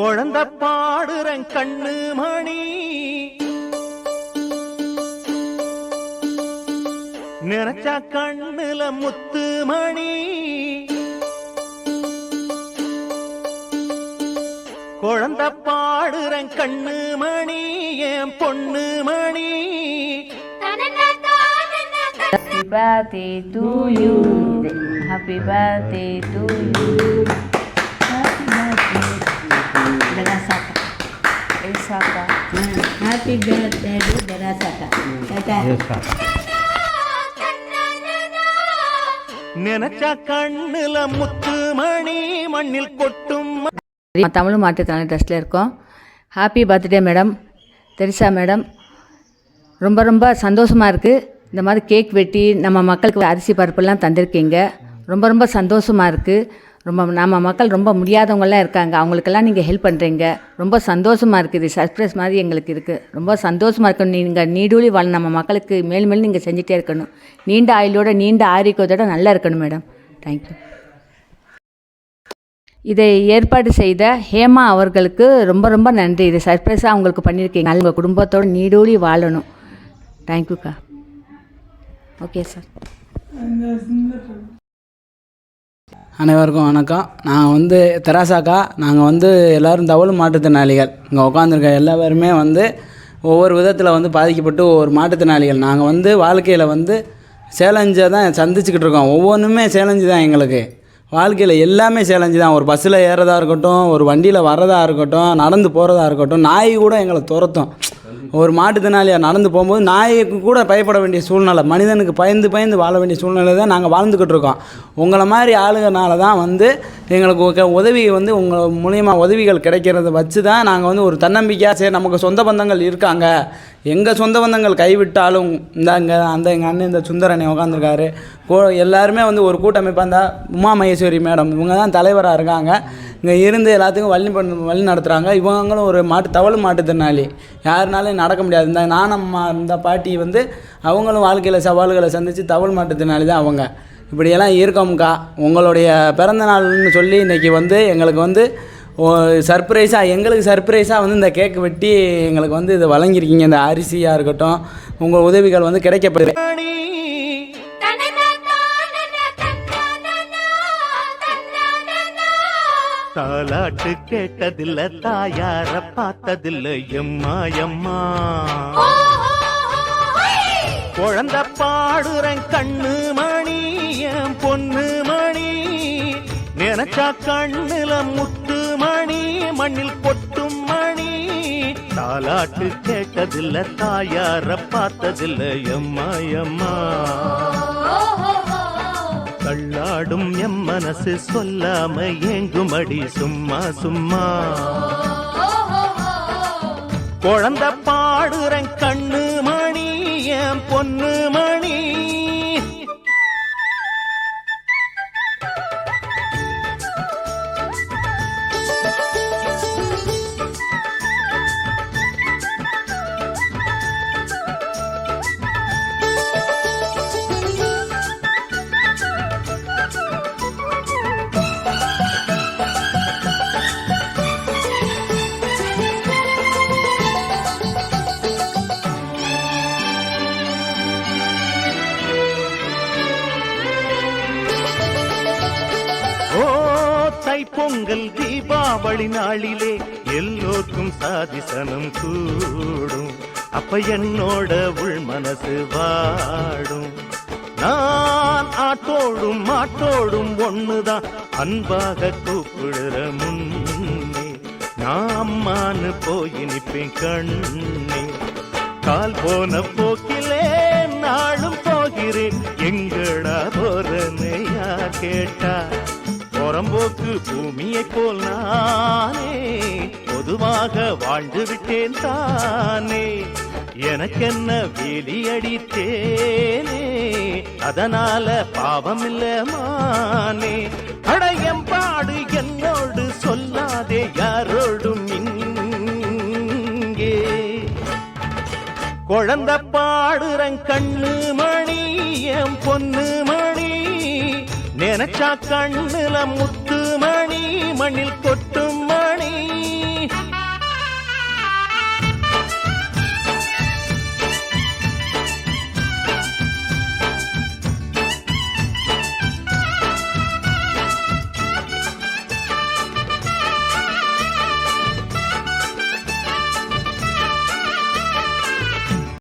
குழந்த பாடுறன் கண்ணு மணி நினைச்சா கண்ணுல முத்து மணி குழந்த பாடுறன் கண்ணு மணி என் பொண்ணு மணி Happy birthday to you. Happy birthday to you. சாப்பா ஹாப்பி பர்த்டே டு பெராசாக்கா கேட்டா நினைச்சா கண்ணுல முத்து மணி மண்ணில் கொட்டும் தமிழ் மாற்றுத்திறனாளி ட்ரெஸ்ஸில் இருக்கோம். Happy birthday madam Teresa madam ரொம்ப ரொம்ப சந்தோஷமாக இருக்குது இந்த மாதிரி கேக் வெட்டி நம்ம மக்களுக்கு அரிசி பருப்புலாம் தந்திருக்கீங்க. ரொம்ப ரொம்ப சந்தோஷமாக இருக்குது ரொம்ப நம்ம மக்கள் ரொம்ப முடியாதவங்களாம் இருக்காங்க. அவங்களுக்கெல்லாம் நீங்கள் ஹெல்ப் பண்ணுறீங்க ரொம்ப சந்தோஷமாக இருக்குது. இது சர்ப்ரைஸ் மாதிரி எங்களுக்கு இருக்குது ரொம்ப சந்தோஷமாக இருக்கணும். நீங்கள் நீடூழி வாழ நம்ம மக்களுக்கு மேலும் மேலும் நீங்கள் செஞ்சுட்டே இருக்கணும். நீண்ட ஆயுளோட நீண்ட ஆரோக்கியத்தோட நல்லா இருக்கணும் மேடம் தேங்க்யூ இதை ஏற்பாடு செய்த ஹேமா அவர்களுக்கு ரொம்ப ரொம்ப நன்றி. இது சர்ப்ரைஸாக அவங்களுக்கு பண்ணியிருக்கீங்க உங்கள் குடும்பத்தோடு நீடூழி வாழணும். தேங்க்யூக்கா ஓகே சார் அனைவருக்கும் வணக்கம். நான் வந்து தெராசாக்கா. நாங்கள் வந்து எல்லோரும் தவளு மாற்றுத்திறனாளிகள் இங்கே உட்காந்துருக்க எல்லாருமே வந்து ஒவ்வொரு விதத்தில் வந்து பாதிக்கப்பட்டு ஒவ்வொரு மாற்றுத்திறனாளிகள் நாங்கள் வந்து வாழ்க்கையில் வந்து சேலஞ்சை தான் சந்திச்சுக்கிட்டு இருக்கோம். ஒவ்வொன்றுமே சேலஞ்சு தான் எங்களுக்கு. வாழ்க்கையில் எல்லாமே சேலஞ்சு தான். ஒரு பஸ்ஸில் ஏறதாக இருக்கட்டும் ஒரு வண்டியில் வர்றதா இருக்கட்டும் நடந்து போகிறதா இருக்கட்டும் நாய் கூட எங்களை துரத்தும். ஒரு மாட்டுத்திறனாளியாக நடந்து போகும்போது நாய்க்கு கூட பயப்பட வேண்டிய சூழ்நிலை மனிதனுக்கு பயந்து பயந்து வாழ வேண்டிய சூழ்நிலை தான் நாங்கள் வாழ்ந்துக்கிட்டு இருக்கோம். உங்களை மாதிரி ஆளுங்கனால தான் வந்து எங்களுக்கு உதவி வந்து உங்கள் மூலியமாக உதவிகள் கிடைக்கிறத வச்சு தான் நாங்கள் வந்து ஒரு தன்னம்பிக்கையாக சரி நமக்கு சொந்த பந்தங்கள் இருக்காங்க. எங்கள் சொந்த பந்தங்கள் கைவிட்டாலும் இந்த இங்கே அந்த எங்கள் அண்ணன் இந்த சுந்தரனை உட்காந்துருக்காரு கோ எல்லாருமே வந்து ஒரு கூட்டமைப்பாக இருந்தால் உமா மகேஸ்வரி மேடம் இவங்க தான் தலைவராக இருக்காங்க. இங்கே இருந்து எல்லாத்துக்கும் வழி பண்ண வழி நடத்துகிறாங்க இவங்களும் ஒரு மாட்டு தவளு மாட்டுத்திறனாளி யாருனாலும் நடக்க முடியாது. இந்த நானம்மா இந்த பாட்டி வந்து அவங்களும் வாழ்க்கையில் சவால்களை சந்தித்து தவள் மாட்டுத்திறனாளி தான் அவங்க. இப்படியெல்லாம் இருக்கோம்க்கா. உங்களுடைய பிறந்த நாள்னு சொல்லி இன்றைக்கி வந்து எங்களுக்கு வந்து சர்ப்ரைஸாக எங்களுக்கு சர்ப்ரைஸாக வந்து இந்த கேக் வெட்டி எங்களுக்கு வந்து இதை வழங்கியிருக்கீங்க. இந்த அரிசியாக இருக்கட்டும் உங்கள் உதவிகள் வந்து கிடைக்கப்படுது தாலாட்டு கேட்டதில்ல தாயார பார்த்ததில்ல. எம்மா எம்மா. குழந்த பாடுறன் கண்ணு மணி என் பொண்ணு மணி. நினைச்சா கண்ணுல முத்து மணி மண்ணில் கொட்டும் மணி. தாலாட்டு கேட்டதில்ல தாயார பார்த்ததில்ல. எம்மா எம்மா. பாடும் எம் மனசு சொல்லாம ஏங்குமடி சும்மா சும்மா. குழந்த பாடுறேன் கண்ணு மணி என் பொண்ணு தை பொங்கல் தீபாவளி நாளிலே எல்லோருக்கும் சாதிசனம் கூடும். அப்ப என்னோட உள் மனசு வாடும். நான் ஆட்டோடும் மாட்டோடும் ஒண்ணுதான். அன்பாக கூப்பிடுற முன்னே நான் அம்மான்னு போய் நிப்பேன் கண்ணே. கால் போன போக்கிலே நாளும் போகிறேன். எங்கடா போறனையா கேட்டா? புறம்போக்கு பூமியை போல் நானே பொதுவாக வாழ்ந்து விட்டேன் தானே. எனக்கென்ன வேலி அடித்தேனே? அதனால பாவம் இல்ல மானே அடையம்பாடு என்னோடு சொல்லாதே யாரோடும் இங்கே. குழந்த பாடுறங் கண்ணு மணி என் பொண்ணு மணி. நினைச்சா கண்ணுல முத்து மணி மண்ணில் கொட்டும்